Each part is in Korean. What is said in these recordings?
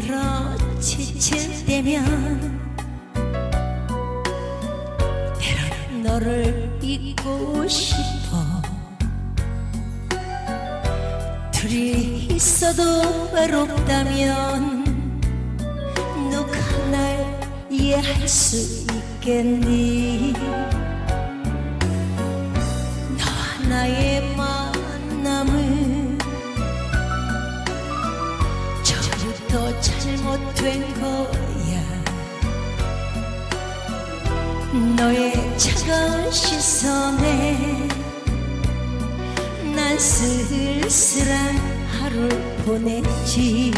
들어 지칠 때면 때론 너를 잊고 싶어. 둘이 있어도 외롭다면 누가 날 이해할 수 있겠니 된 거야. 너의 차가운 시선에 난 쓸쓸한 하루 보냈지.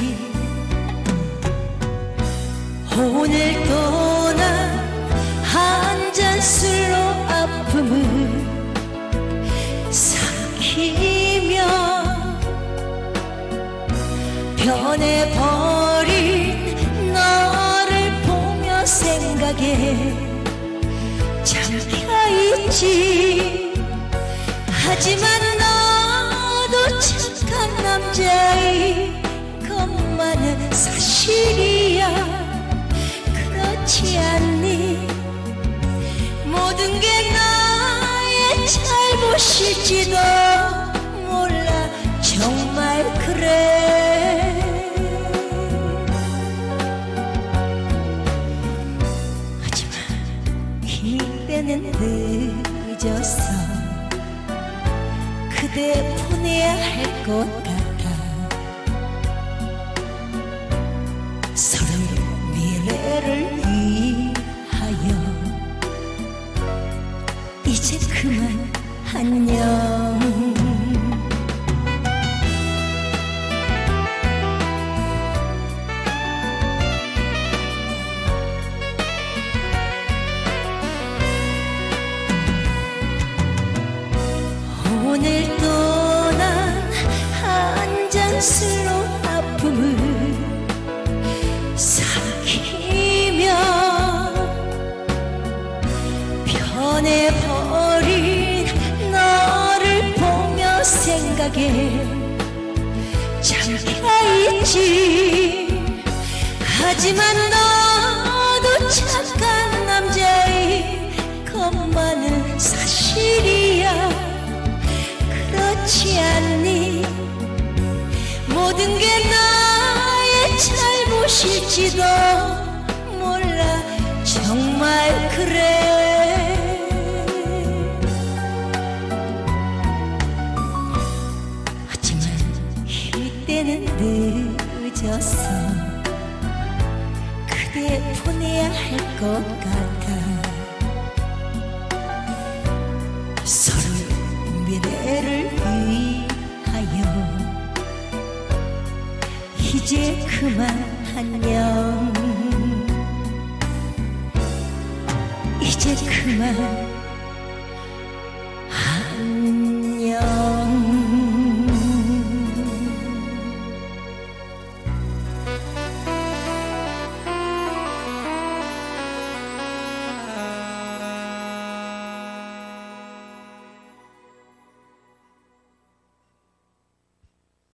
오늘도 난한 잔 술로 아픔을 삼키며 변해 생각에 잠겨있지. 하지만 너도 착한 남자의 것만은 사실이야. 그렇지 않니? 모든 게 나의 잘못일지도 몰라. 정말 그래 때는 늦었어. 그대 보내야 할 것 같아. 서로의 미래를 위하여. 이제 그만 안녕 술로 아픔을 삼키며 변해버린 너를 보며 생각에 잠겨 있지. 하지만 너도 착 모든 게 나의 잘못일지도 몰라. 정말 그래. 하지만 이때는 늦었어 그대 보내야 할 것 같아 이제 그만 안녕 이제 그만